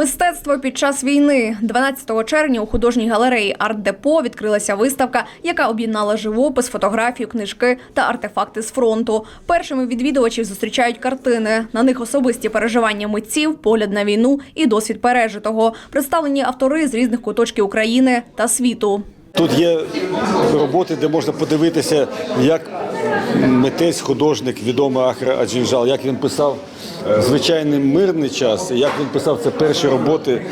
Мистецтво під час війни 12 червня у художній галереї Арт-Депо відкрилася виставка, яка об'єднала живопис, фотографію, книжки та артефакти з фронту. Першими відвідувачів зустрічають картини. На них особисті переживання митців, погляд на війну і досвід пережитого. Представлені автори з різних куточків України та світу. Тут є роботи, де можна подивитися, як митець, художник, відомий Ахра Аджінжал, як він писав звичайний мирний час, як він писав це перші роботи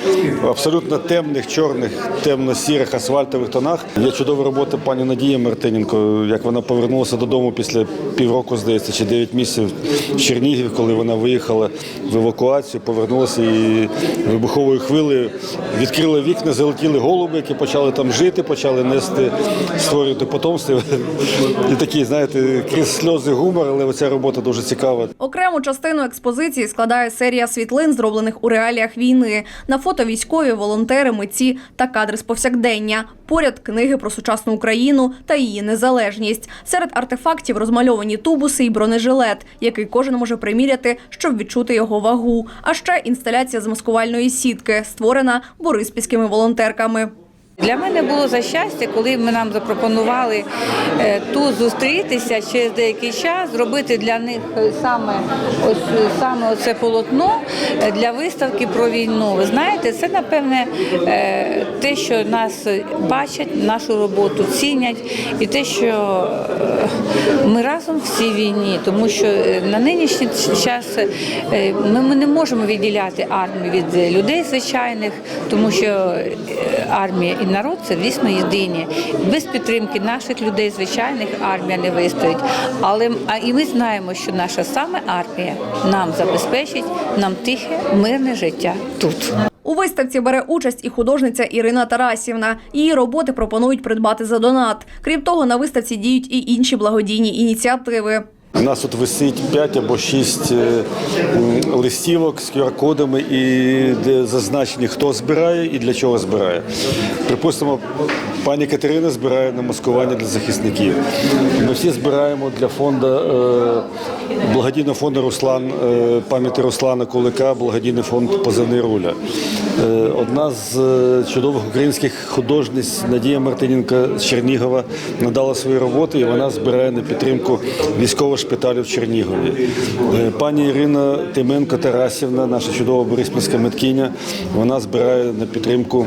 в абсолютно темних, чорних, темно-сірих асфальтових тонах. Є чудова робота пані Надії Мартиненко, як вона повернулася додому після півроку, здається, чи 9 місяців в Чернігів, коли вона виїхала в евакуацію, повернулася і вибуховою хвилею відкрила вікна, залетіли голуби, які почали там жити, почали нести, створювати потомство. І такі, знаєте, крізь сльози гумор, але оця робота дуже цікава. Окрему частину експозиції складає серія світлин, зроблених у реаліях війни. На фото військові, волонтери, митці та кадри з повсякдення. Поряд книги про сучасну Україну та її незалежність. Серед артефактів розмальовані тубуси і бронежилет, який кожен може приміряти, щоб відчути його вагу. А ще інсталяція з маскувальної сітки, створена бориспільськими волонтерками. Для мене було за щастя, коли ми нам запропонували е, тут зустрітися через деякий час, зробити для них е, саме ось е, саме оце полотно для виставки про війну. Ви знаєте, це напевне те, що нас бачать, нашу роботу цінять, і те, що ми разом в цій війні, тому що на нинішній час ми, не можемо відділяти армію від людей звичайних, тому що армія народ це дійсно єдині. Без підтримки наших людей звичайних армія не вистоїть. Але а і ми знаємо, що наша саме армія нам забезпечить нам тихе, мирне життя тут. У виставці бере участь і художниця Ірина Тарасівна. Її роботи пропонують придбати за донат. Крім того, на виставці діють і інші благодійні ініціативи. У нас тут висить 5 або 6 листівок з QR-кодами, і де зазначені, хто збирає і для чого збирає. Припустимо, пані Катерина збирає на маскування для захисників. Ми всі збираємо для фонду е, благодійного фонду Руслан е, пам'яті Руслана Кулика, благодійний фонд Позивний руля. Е, Одна з е, чудових українських художниць Надія Мартиненко з Чернігова надала свої роботи, і вона збирає на підтримку військового шпиталю в Чернігові. Е, Пані Ірина Тименко Тарасівна, наша чудова бориспільська медкиня, вона збирає на підтримку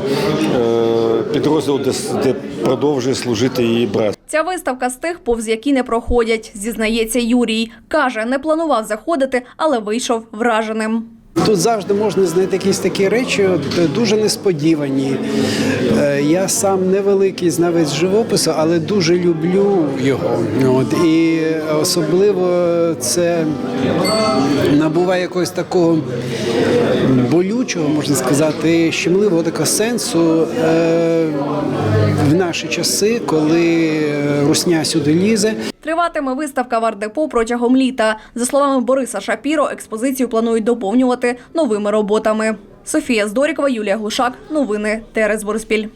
підрозділ, підрозділу, де, де продовжує служити її брат. Ця виставка з тих, повз які не проходять, зізнається Юрій. Каже, не планував заходити, але вийшов враженим. Тут завжди можна знайти якісь такі речі, от, дуже несподівані. Е, Я сам невеликий знавець живопису, але дуже люблю його. От, і особливо це набуває якогось такого болючого, можна сказати, щемливого такого сенсу е, наші часи, коли русня сюди лізе. Триватиме виставка в Ардепо протягом літа. За словами Бориса Шапіро, експозицію планують доповнювати новими роботами. Софія Здорікова, Юлія Глушак. Новини ТРС Бориспіль.